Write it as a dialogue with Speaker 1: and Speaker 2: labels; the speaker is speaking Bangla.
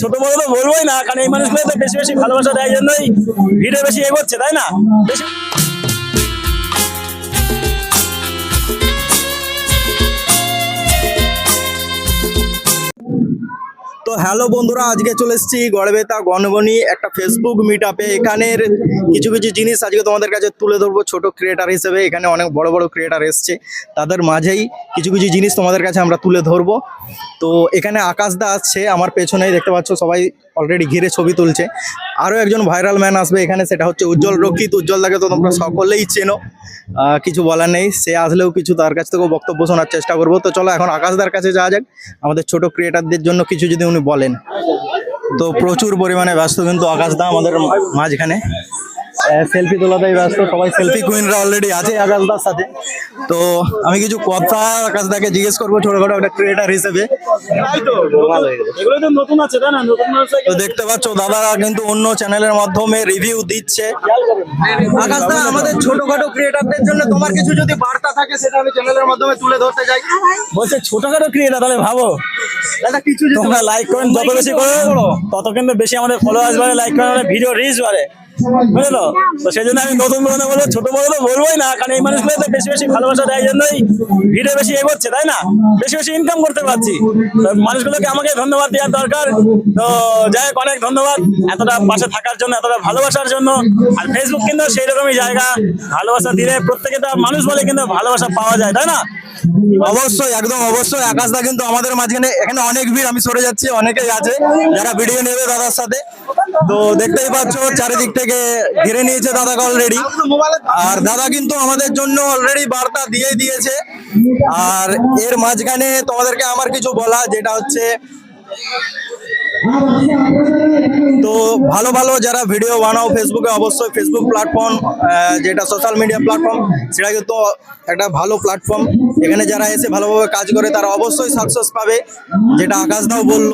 Speaker 1: ছোট বড় তো বলবোই না, কারণ এই মানুষগুলো তো বেশি বেশি ভালোবাসা দেয় জন্যই ভিড়ে বেশি এগোচ্ছে, তাই না? বেশি
Speaker 2: তো হ্যালো বন্ধুরা, আজকে চলে এসেছি গড়বেতা গণগণি একটা ফেসবুক মিট আপে এখানের কিছু কিছু জিনিস আজকে তোমাদের কাছে তুলে ধরবো। ছোট ক্রিয়েটার হিসেবে এখানে অনেক বড় বড় ক্রিয়েটার এসছে। তাদের মাঝেই কিছু কিছু জিনিস তোমাদের কাছে আমরা তুলে ধরবো। তো এখানে আকাশদা আসছে, আমার পেছনেই দেখতে পাচ্ছ সবাই অলরেডি ঘিরে ছবি তুলছে। আরও একজন ভাইরাল ম্যান আসবে এখানে, সেটা হচ্ছে উজ্জ্বল রক্ষিত। উজ্জ্বল উজ্জ্বলদাকে তো তোমরা সকলেই চেনো। কিছু বলার নেই, সে আসলেও কিছু তার কাছ থেকেও বক্তব্য শোনার চেষ্টা করব। তো চলো এখন আকাশদার কাছে যাওয়া যাক। আমাদের ছোট ক্রিয়েটারদের জন্য কিছু যদি উনি বলেন। তো প্রচুর পরিমাণে ব্যস্ত কিন্তু আকাশদা আমাদের মাঝখানে। সেলফি তোলাতেই ব্যস্ত সবাই সেলফি কুইনরা অলরেডি আছে আকাশদার সাথে। তো আমি কিছু কথা আকাশদাকে জিজ্ঞেস করব ছোটখাটো একটা ক্রিয়েটার হিসেবে।
Speaker 1: তো নতুন আছে তাই না? নতুন আছে
Speaker 2: তো দেখতে পাচ্ছ দাদারা কিন্তু অন্য চ্যানেলের মাধ্যমে রিভিউ দিচ্ছে। আকাশদা আমাদের ছোটখাটো ক্রিয়েটারদের জন্য তোমার কিছু যদি বার্তা থাকে সেটা আমি চ্যানেলের মাধ্যমে তুলে ধরতে চাই।
Speaker 1: বলছে ছোটখাটো ক্রিয়েটার তাহলে ভাবো। তোমরা লাইক করেন যত বেশি করো তত কিন্তু বেশি আমাদের ফলোয়ার্স বাড়ে লাইক করেন আমাদের ভিডিও রিচ বাড়ে। বুঝলো তো? সেই জন্য আমি নতুন বলে ছোট বড় তো বলবোই না কারণ এই মানুষগুলো তো বেশি বেশি ভালোবাসা দেয় জন্যই ভিডিও বেশি এগোচ্ছে তাই না? বেশি বেশি ইনকাম করতে পারছি। মানুষগুলোকে আমাকে ধন্যবাদ দেওয়ার দরকার। তো যাই হোক অনেক ধন্যবাদ এতটা পাশে থাকার জন্য এতটা ভালোবাসার জন্য। আর ফেসবুক কিন্তু সেই রকমই জায়গা। ভালোবাসা দিলে প্রত্যেকে তো মানুষ বলে কিন্তু ভালোবাসা পাওয়া যায় তাই না?
Speaker 2: অবশ্যই, একদম অবশ্যই। আকাশদা কিন্তু আমাদের মাঝখানে, এখানে অনেক ভিড়, আমি সরে যাচ্ছি, অনেকেই আছে। যারা ভিডিও নেবে দাদার সাথে। তো দেখতেই পাচ্ছ, চারিদিক থেকে ঘিরে নিয়েছে দাদাকে অলরেডি আর দাদা কিন্তু আমাদের জন্য অলরেডি বার্তা দিয়ে দিয়েছে। আর এর মাঝখানে তোমাদেরকে আমার কিছু বলা, যেটা হচ্ছে, তো ভালো ভালো যারা ভিডিও বানাও ফেসবুকে অবশ্যই ফেসবুক প্ল্যাটফর্ম যেটা সোশ্যাল মিডিয়া প্ল্যাটফর্ম সেটা কিন্তু একটা ভালো প্ল্যাটফর্ম এখানে যারা এসে ভালোভাবে কাজ করে তারা অবশ্যই সাকসেস পাবে। যেটা আকাশদাও বলল।